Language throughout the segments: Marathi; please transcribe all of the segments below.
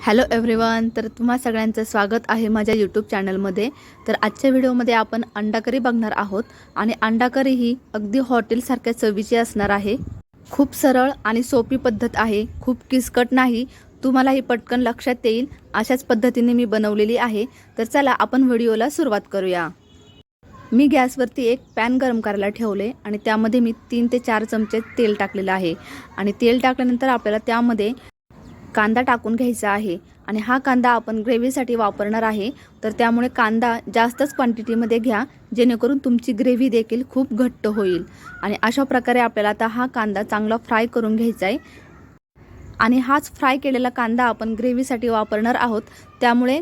हॅलो एव्हरीवन तर तुम्हा सगळ्यांचं स्वागत आहे माझ्या यूट्यूब चॅनलमध्ये. तर आजच्या व्हिडिओमध्ये आपण अंडा करी बघणार आहोत आणि अंडा करी ही अगदी हॉटेलसारख्या चवीची असणार आहे. खूप सरळ आणि सोपी पद्धत आहे. खूप किचकट नाही. तुम्हाला ही पटकन लक्षात येईल. अशाच पद्धतीने मी बनवलेली आहे. तर चला आपण व्हिडिओला सुरुवात करूया. मी गॅसवरती एक पॅन गरम करायला ठेवले आणि त्यामध्ये मी तीन ते चार चमचे तेल टाकलेलं आहे. आणि तेल टाकल्यानंतर आपल्याला त्यामध्ये कांदा टाकून घ्यायचा आहे. आणि हा कांदा आपण ग्रेव्हीसाठी वापरणार आहे. तर त्यामुळे कांदा जास्तच क्वांटिटीमध्ये घ्या जेणेकरून तुमची ग्रेव्ही देखील खूप घट्ट होईल. आणि अशा प्रकारे आपल्याला आता हा कांदा चांगला फ्राय करून घ्यायचा आहे आणि हाच फ्राय केलेला कांदा आपण ग्रेव्हीसाठी वापरणार आहोत. त्यामुळे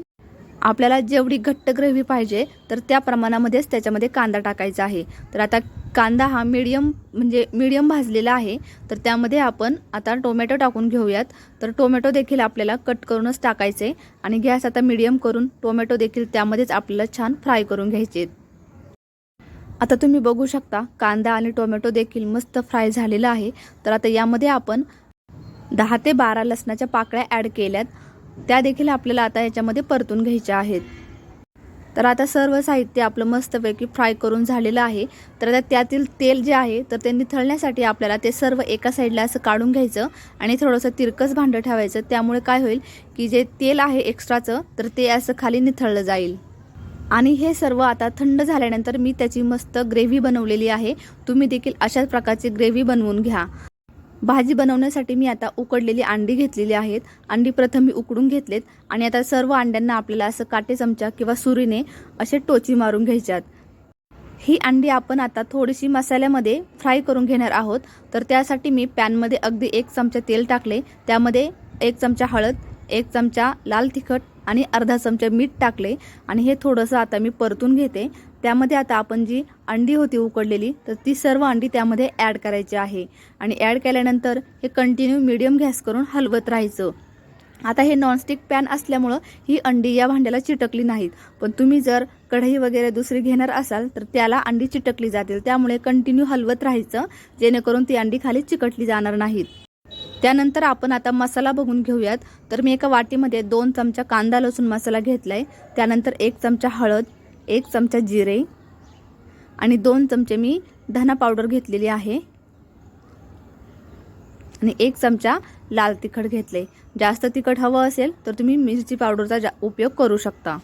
आपल्याला जेवढी घट्ट ग्रेव्ही पाहिजे तर त्या प्रमाणामध्येच त्याच्यामध्ये कांदा टाकायचा आहे. तर आता कांदा हा मीडियम म्हणजे मीडियम भाजलेला आहे तर त्यामध्ये आपण आता टोमॅटो टाकून घेऊयात. तर टोमॅटो देखील आपल्याला कट करूनच टाकायचे आणि गॅस आता मीडियम करून टोमॅटो देखील त्यामध्येच आपल्याला छान फ्राय करून घ्यायचे. आता तुम्ही बघू शकता कांदा आणि टोमॅटो देखील मस्त फ्राय झालेला आहे. तर आता यामध्ये आपण दहा ते बारा लसणाच्या पाकळ्या ॲड केल्यात. त्या देखील आपल्याला आता याच्यामध्ये परतून घ्यायच्या आहेत. तर आता सर्व साहित्य आपलं मस्तपैकी फ्राय करून झालेलं आहे. तर आता त्यातील तेल जे आहे तर ते निथळण्यासाठी आपल्याला ते सर्व एका साईडला असं काढून घ्यायचं आणि थोडंसं तिरकस भांडं ठेवायचं. त्यामुळे काय होईल की जे तेल आहे एक्स्ट्राचं तर ते असं खाली निथळलं जाईल. आणि हे सर्व आता थंड झाल्यानंतर मी त्याची मस्त ग्रेव्ही बनवलेली आहे. तुम्ही देखील अशाच प्रकारची ग्रेव्ही बनवून घ्या. भाजी बनवण्यासाठी मी आता उकडलेली अंडी घेतलेली आहेत. अंडी प्रथम मी उकडून घेतलेत आणि आता सर्व अंड्यांना आपल्याला असं काटे चमचा किंवा सुरीने असे टोची मारून घ्यायच्यात. ही अंडी आपण आता थोडीशी मसाल्यामध्ये फ्राय करून घेणार आहोत. तर त्यासाठी मी पॅनमध्ये अगदी एक चमचा तेल टाकले. त्यामध्ये एक चमचा हळद एक चमचा लाल तिखट आणि अर्धा चमचा मीठ टाकले. आणि हे थोडंसं आता मी परतून घेते. त्यामध्ये आता आपण जी अंडी होती उकडलेली तर ती सर्व अंडी त्यामध्ये ॲड करायची आहे. आणि ॲड केल्यानंतर हे कंटिन्यू मिडियम गॅस करून हलवत राहायचं. आता हे नॉनस्टिक पॅन असल्यामुळं ही अंडी या भांड्याला चिटकली नाहीत. पण तुम्ही जर कढई वगैरे दुसरी घेणार असाल तर त्याला अंडी चिटकली जातील. त्यामुळे कंटिन्यू हलवत राहायचं जेणेकरून ती अंडी खाली चिकटली जाणार नाहीत. त्यानंतर आपण आता मसाला बघून घेऊयात. तर मी एका वाटीमध्ये दोन चमचा कांदा लसूण मसाला घेतला आहे त्यानंतर एक चमचा हळद एक चमचा जिरे आणि दोन चमचे मी धना पावडर घेतलेली आहे. आणि एक चमचा लाल तिखट घेतले. जास्त तिखट हवं असेल तर तुम्ही मिरची पावडरचा जा उपयोग करू शकता.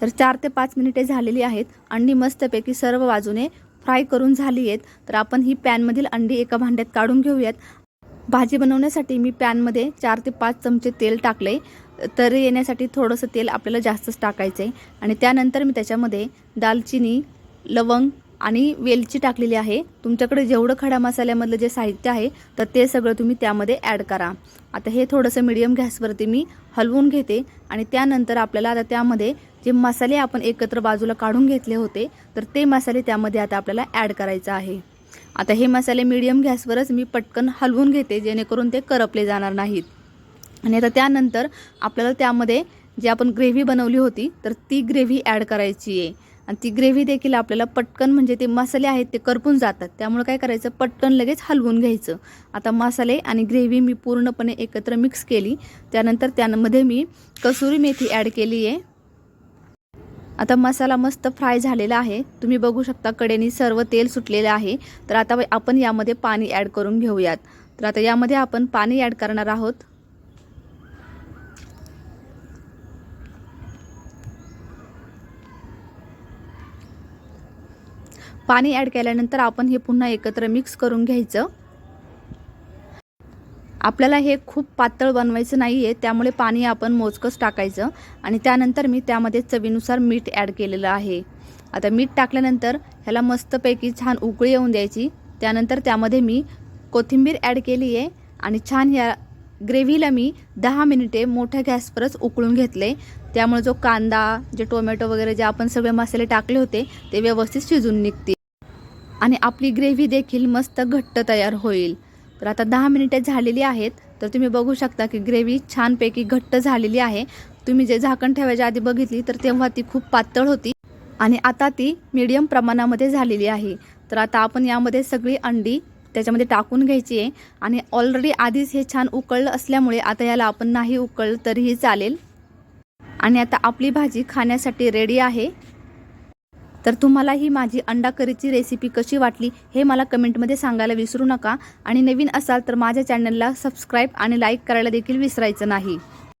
तर चार ते पाच मिनिटे झालेली आहेत. अंडी मस्तपैकी सर्व बाजूने फ्राय करून झाली आहेत. तर आपण ही पॅनमधील अंडी एका भांड्यात काढून घेऊयात. भाजी बनवण्यासाठी मी पॅनमध्ये चार ते पाच चमचे तेल टाकले. तर येण्यासाठी थोडंसं तेल आपल्याला जास्तच टाकायचं आहे आणि त्यानंतर मी त्याच्यामध्ये दालचिनी लवंग आणि वेलची टाकलेली आहे. तुमच्याकडे जेवढं खडा मसाल्यामधलं जे साहित्य आहे तर ते सगळं तुम्ही त्यामध्ये ॲड करा. आता हे थोडंसं मिडियम गॅसवरती मी हलवून घेते. आणि त्यानंतर आपल्याला आता त्यामध्ये जे मसाले आपण एकत्र बाजूला काढून घेतले होते तर ते मसाले त्यामध्ये आता आपल्याला ॲड करायचं आहे. आता हे मसाले मीडियम गॅसवरच मी पटकन हलवून घेते जेणेकरून ते करपले जाणार नाहीत. आणि आता त्यानंतर आपल्याला त्यामध्ये जी आपण ग्रेव्ही बनवली होती तर ती ग्रेव्ही ॲड करायची आहे. आणि ती ग्रेव्ही देखील आपल्याला पटकन म्हणजे ते मसाले आहेत ते करपून जातात. त्यामुळे काय करायचं? पटकन लगेच हलवून घ्यायचं. आता मसाले आणि ग्रेव्ही मी पूर्णपणे एकत्र मिक्स केली. त्यानंतर त्यामध्ये मी कसुरी मेथी ॲड केली आहे. आता मसाला मस्त फ्राय झालेला आहे. तुम्ही बघू शकता कडेनी सर्व तेल सुटलेलं आहे. तर आता आपण यामध्ये पाणी ॲड करून घेऊयात. तर आता यामध्ये आपण पाणी ॲड करणार आहोत. पाणी ॲड केल्यानंतर आपण हे पुन्हा एकत्र मिक्स करून घ्यायचं. आपल्याला हे खूप पातळ बनवायचं नाही आहे त्यामुळे पाणी आपण मोजकंच टाकायचं आणि त्यानंतर मी त्यामध्ये चवीनुसार मीठ ॲड केलेलं आहे. आता मीठ टाकल्यानंतर ह्याला मस्तपैकी छान उकळी येऊन द्यायची. त्यानंतर त्यामध्ये मी कोथिंबीर ॲड केली आहे आणि छान ह्या ग्रेव्हीला मी दहा मिनिटे मोठ्या गॅसवरच उकळून घेतले. त्यामुळे जो कांदा जे टोमॅटो वगैरे जे आपण सगळे मसाले टाकले होते ते व्यवस्थित शिजून निघतील. आणि आपली ग्रेव्ही देखील मस्त घट्ट तयार होईल. तर आता दहा मिनिटे झालेली आहेत. तर तुम्ही बघू शकता की ग्रेव्ही छानपैकी घट्ट झालेली आहे. तुम्ही जे झाकण ठेवायच्या आधी बघितली तर तेव्हा ती खूप पातळ होती. आणि आता ती मीडियम प्रमाणामध्ये झालेली आहे. तर आता आपण यामध्ये सगळी अंडी त्याच्यामध्ये टाकून घ्यायची आहे. आणि ऑलरेडी आधीच हे छान उकळलं असल्यामुळे आता याला आपण नाही उकळलं तरीही चालेल. आणि आता आपली भाजी खाण्यासाठी रेडी आहे. तर तुम्हाला ही माझी अंडा करीची रेसिपी कशी वाटली हे मला कमेंटमध्ये सांगायला विसरू नका. आणि नवीन असाल तर माझ्या चॅनलला सबस्क्राईब आणि लाईक करायला देखील विसरायचं नाही.